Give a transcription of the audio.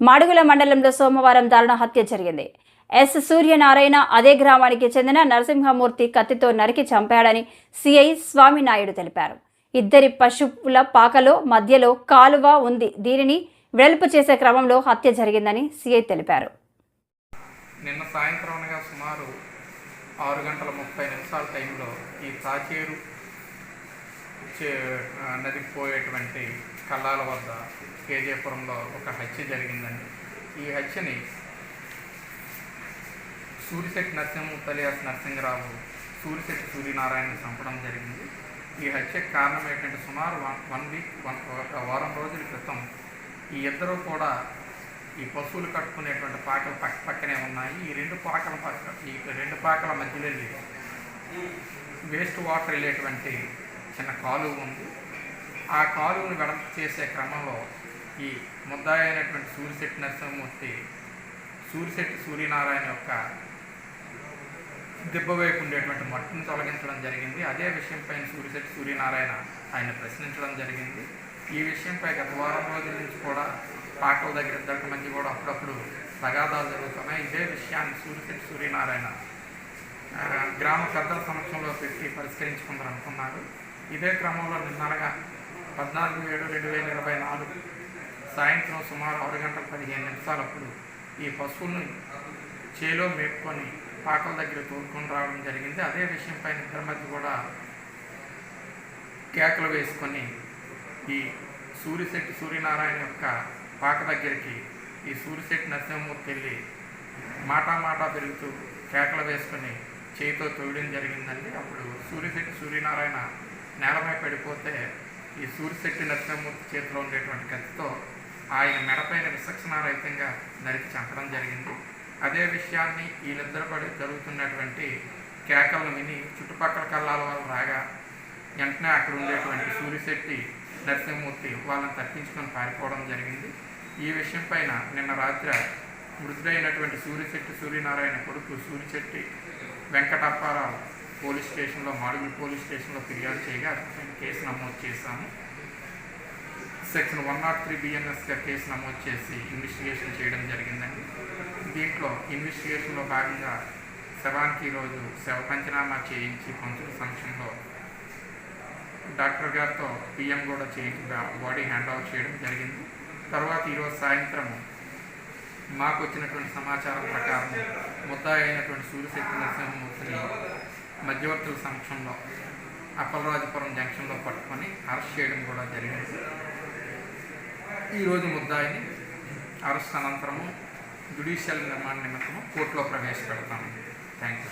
మాడుగుల మండలంలో సోమవారం దారుణ హత్య జరిగింది. ఎస్. సూర్యనారాయణ అదే గ్రామానికి చెందిన నరసింహమూర్తి కత్తితో నరికి చంపాడని సిఐ స్వామినాయుడు తెలిపారు. ఇద్దరి పశువుల పాకలో మధ్యలో కాలువ ఉంది. దీనిని వెడల్పు చేసే క్రమంలో హత్య జరిగిందని సిఐ తెలిపారు. నిన్న సాయంత్రం సుమారు ఆరు గంటల ముప్పై నిమిషాల టైంలో ఈ తాచేరు నదికి పోయేటువంటి కల్లాల వద్ద కేజేపురంలో ఒక హత్య జరిగిందండి. ఈ హత్యని సూరిశెట్టి నరసింహ తలియాస్ నరసింహరావు సూరిశెట్టి సూర్యనారాయణ చంపడం జరిగింది. ఈ హత్యకు కారణం ఏంటంటే సుమారు వన్ వన్ వీక్ వన్ ఒక వారం రోజుల క్రితం ఈ ఇద్దరు కూడా ఈ పశువులు కట్టుకునేటువంటి పాకలు పక్క పక్కనే ఉన్నాయి. ఈ రెండు పాకల పక్క ఈ రెండు పాకల మధ్యలో వెళ్ళి వేస్ట్ వాటర్ వెళ్ళేటువంటి చిన్న కాలువ ఉంది. ఆ కాలువను వెడల్పు చేసే క్రమంలో ఈ ముద్దాయి అయినటువంటి సూర్యశెట్టి నరసింహమూర్తి సూర్యశెట్టి సూర్యనారాయణ యొక్క దెబ్బ వైపు ఉండేటువంటి మట్టిని తొలగించడం జరిగింది. అదే విషయంపై సూర్యశెట్టి సూర్యనారాయణ ఆయన ప్రశ్నించడం జరిగింది. ఈ విషయంపై గత వారం రోజుల నుంచి కూడా పాటల దగ్గర ఇద్దరికి మధ్య కూడా అప్పుడప్పుడు తగాదాలు జరుగుతున్నాయి. ఇదే విషయాన్ని సూర్యశెట్టి సూర్యనారాయణ గ్రామ పెద్దల సమక్షంలో పెట్టి పరిష్కరించుకుందాం అనుకున్నారు. ఇదే క్రమంలో నిన్ననగా పద్నాలుగు ఏడు రెండు వేల ఇరవై నాలుగు సాయంత్రం సుమారు ఆరు గంటల పదిహేను నిమిషాలప్పుడు ఈ పశువుల్ని చేలో మేపుకొని పాకల దగ్గర తోడుకొని రావడం జరిగింది. అదే విషయంపై ఇద్దరి మధ్య కూడా కేకలు వేసుకొని ఈ సూర్యశెట్టి సూర్యనారాయణ యొక్క పాక దగ్గరికి ఈ సూర్యశెట్టి నరసింహమూర్తి వెళ్ళి మాటా మాటా పెరుగుతూ కేకలు వేసుకొని చేయితో తోయడం జరిగిందండి. అప్పుడు సూర్యశెట్టి సూర్యనారాయణ నేలపై పడిపోతే ఈ సూర్యశెట్టి నరసింహమూర్తి చేతిలో ఉండేటువంటి కత్తితో ఆయన మెడపైన విచక్షణారహితంగా నరికి చంపడం జరిగింది. అదే విషయాన్ని ఈ నిద్రపడి జరుగుతున్నటువంటి కేకలను విని చుట్టుపక్కల కళ్ళాల వాళ్ళు రాగా వెంటనే అక్కడ ఉండేటువంటి సూర్యశెట్టి నరసింహమూర్తి వాళ్ళని తప్పించుకొని పారిపోవడం జరిగింది. ఈ విషయం పైన నిన్న రాత్రి మృతుడైనటువంటి సూర్యశెట్టి సూర్యనారాయణ కొడుకు సూర్యశెట్టి వెంకటప్పారావు పోలీస్ స్టేషన్లో మాడుగుల పోలీస్ స్టేషన్లో ఫిర్యాదు చేయగా కేసు నమోదు చేశాము. సెక్షన్ వన్ నాట్ త్రీ బిఎన్ఎస్గా కేసు నమోదు చేసి ఇన్వెస్టిగేషన్ చేయడం జరిగిందండి. దీంట్లో ఇన్వెస్టిగేషన్లో భాగంగా శవానికి ఈరోజు శవ పంచనామా చేయించి పంచుల సమక్షంలో డాక్టర్ గారితో పిఎం కూడా చేయించి బాడీ హ్యాండ్ ఓవర్ చేయడం జరిగింది. తర్వాత ఈరోజు సాయంత్రం మాకు వచ్చినటువంటి సమాచారం ప్రకారం ముద్దాయి అయినటువంటి సూర్యశక్తి నరసింహమూర్తిని మధ్యవర్తుల సమక్షంలో అప్పలరాజపురం జంక్షన్లో పట్టుకొని అరెస్ట్ చేయడం కూడా జరిగింది. ఈరోజు ముద్దాయిని అరెస్ట్ అనంతరము జుడిషియల్ నిర్మాణ నిమిత్తము కోర్టులో ప్రవేశపెడతాము. Thank you